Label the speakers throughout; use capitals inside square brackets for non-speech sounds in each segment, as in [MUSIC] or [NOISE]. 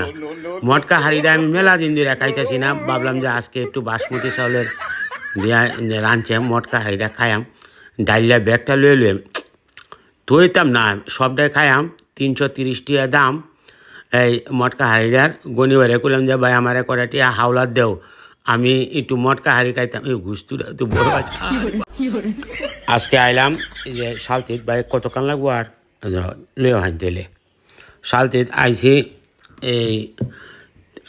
Speaker 1: না মটকা হাড়িটা আমি মেলা দিন ধরে খাইতেছি না। ভাবলাম যে আজকে একটু বাসমতি চাউলের দিয়া রাঁধছে। মটকা হাড়িটা খাইয়াম। ডাইলিয়া ব্যাগটা লয়ে লয়ে তৈতাম না। সবটাই খাইয়াম। তিনশো তিরিশ টিয়া দাম। এই মটকা হাড়িটার গনিবারে করলাম যে, ভাই, আমার করে টিয়া হাওলার দেও। আমি একটু মটকা হাড়ি খাইতাম। এই ঘুষতুরা তো বড় আছে আজকে আইলাম যে সালতিত ভাই কতক্ষণ লাগবো আর? লয়ে হান তেলে সালতিত আইসি এই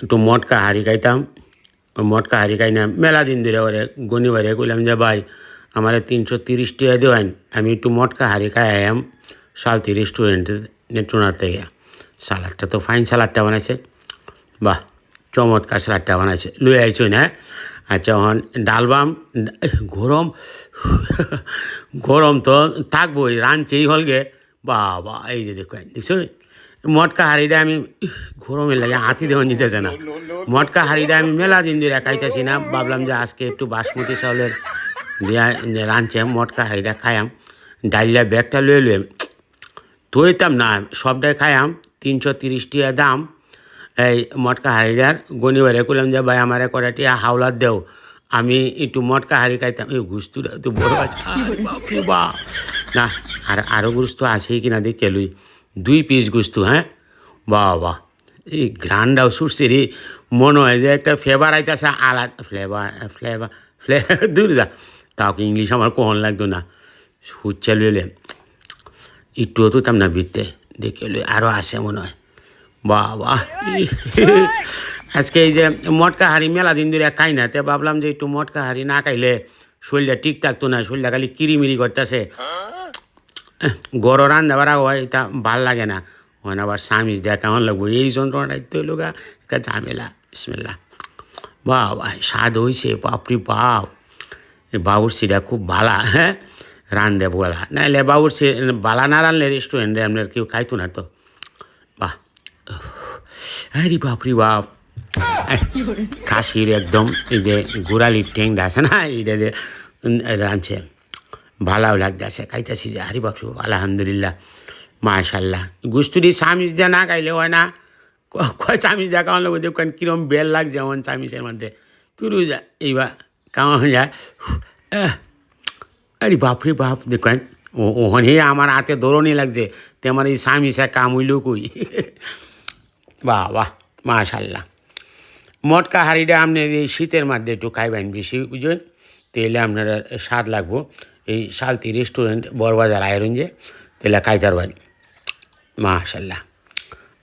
Speaker 1: একটু মটকা হাড়ি খাইতাম। মটকা হাড়ি খাই না, মেলা দিন ধরে ওরে গনিবারে কইলাম যে, ভাই, আমার তিনশো তিরিশ টাকা দেওয়ান, আমি একটু মটকা হাড়ি খাই আয়াম সালতি রেস্টুরেন্টে নেটুনার থেকে সালাডটা তো ফাইন সালাডটা বানাইছে। বাহ, চমৎকার সালাডটা বানাইছে। লুয়ে আইছো না? আচ্ছা হন ডালবাম গরম গরম তো থাকবোই, রাঁধছেই হলগে। বাবা, এই যে দেখো, দেখছ? মটকা হাড়িটা আমি গরমে লাগে, হাতি দেওয়া নিতেছে না। মটকা হাড়িটা আমি মেলা দিন ধরে খাইতেছি না। ভাবলাম যে আজকে একটু বাসমতি চাউলের দিয়া রাঁধছে, মটকা হাড়িটা খাইয়াম। ডাইলিয়া ব্যাগটা লয়ে লয়ে তৈতাম না, সবটাই খাইয়াম। তিনশো তিরিশ টিয়া দাম। এই মটকা হাড়িটার গনিবারে করলাম যে, ভাই, আমার করে টিয়া হাওলার দেও। আমি একটু মটকা হাড়ি খাইতাম। এই গুস্তু তো বড় আছে না, আর আরও গুস্তু আছেই কিনা দেখে লুই। দুই পিস গুস্তু হ্যাঁ? বাহ বাহ। এই গ্রান্ডাও সুরছে রে, মনে হয় যে একটা ফ্লেভার আইতেছে, আলাদা ফ্লেভার ফ্লেভার ফ্লেভার দূর যা। তাও কি ইংলিশ আমার কখন লাগতো না। সুচ্ছা লইলে একটুও তো না বিতে দেখে লই আরও আসে মনে হয়। বাবা [LAUGHS] আজকে এই যে মটকা হাড়ি মেলা দিন ধরে খাই না, তে ভাবলাম যে একটু মটকা হাড়ি না খাইলে শরীরটা ঠিক থাকতো না, শরীরটা খালি কিরিমিরি করতেছে। গড় রান্না বাড়া হয় এটা ভালো লাগে না। ওখানে আবার স্বামীজ দেয়া কেমন লাগবো। এই যন্ত্রণাটাই তো লোকা একটা ঝামেলা বিসমিল্লা। বাবা স্বাদ হয়েছে বাপরি বাপ। বাবুরসিটা খুব ভালা হ্যাঁ রান্ধে বলা। নাইলে বাবুরসি বালা না রানলে রেস্টুরেন্টে আপনার কেউ খাইতো না তো। বাহ আরে বাপরি বাপ। খাসির একদম, এই যে গোড়ালির ঠেংটা আছে না এইটা যে রাঁধছে ভালো লাগতেছে, খাইতেছি যে আরে বাপরি বাপ আলহামদুলিল্লাহ মাশাল্লাহ গুস্তুরি চামিচ দিয়ে না খাইলে হয় না। কয় চামিচ দিয়ে লাগবে দেখেন কিরম বেল লাগছে আমার চামিচের মধ্যে। তুই যা, এইবার কেমন যায় আরে বাপরে বাপ, দেখেন, ও ওখানে আমার হাতে দৌড়নি লাগছে, তে আমার এই চামিচা কাম হইল কই? বাহ বাহ মাশাল্লাহ মটকা হাঁড়িটা আপনার এই শীতের মধ্যে একটু খাইবেন বেশি, বুঝলেন? তেলে আপনার স্বাদ লাগবো। এই শালতি রেস্টুরেন্ট বড়বাজার আয়রঞ্জে তেলে খাইতে পারবেন মাশাল্লাহ।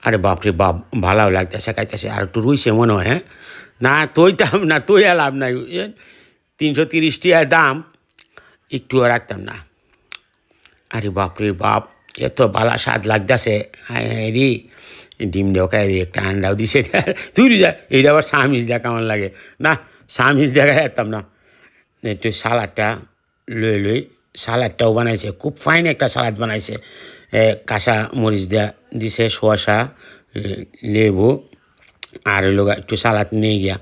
Speaker 1: আরে বাপরে বাপ ভালো লাগতেছে খাইতেছে আর একটু রুইছে মনে হয় হ্যাঁ? না তৈতাম না তৈ লাভ নাই। তিনশো তিরিশ টিয়া দাম, একটুও রাখতাম না। আরে বাপরে বাপ, এত বালা স্বাদ লাগতেছে। হ্যাঁ হ্যাঁ রে, ডিম দেও রে, একটা আন্ডাও দিছে। তুই যা, এইটা আবার সামিজ দেখা কেমন লাগে। না সামিজ দেখা যেতাম না। একটু সালাডটা লই লই সালাডটাও বানাইছে, খুব ফাইন একটা সালাদ বানাইছে। কাঁচা মরিচ দেয়া দিছে, শসা, লেবু, আর হইল একটু সালাদ নিয়ে গিয়া।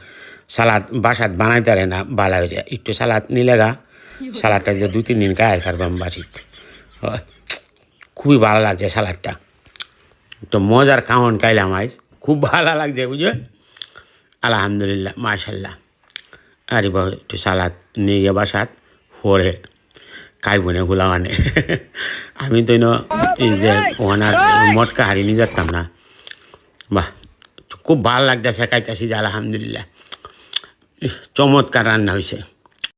Speaker 1: সালাদ বাসাত বানাইতে পারে না, বালা হইয়া। একটু সালাদ নিলে গা সালাদটা দিয়ে দু তিন দিন খায় থাকবাম বাসিত। খুবই ভালো লাগছে সালাদটা তো মজার খাওয়ান খাইলাম আইস খুব ভালো লাগছে বুঝে আলহামদুলিল্লাহ, মাশাল্লাহ। আরে বাবা একটু সালাদ নিয়ে গিয়ে বাসাত। পরে না গুলা মানে আমি তো এই যে ওনার মটকা হারিয়ে নিয়ে যেতাম না। বাহ, খুব ভালো লাগতেছে, খাইতেছি যে আলহামদুলিল্লাহ। চমৎকার রান্না হয়েছে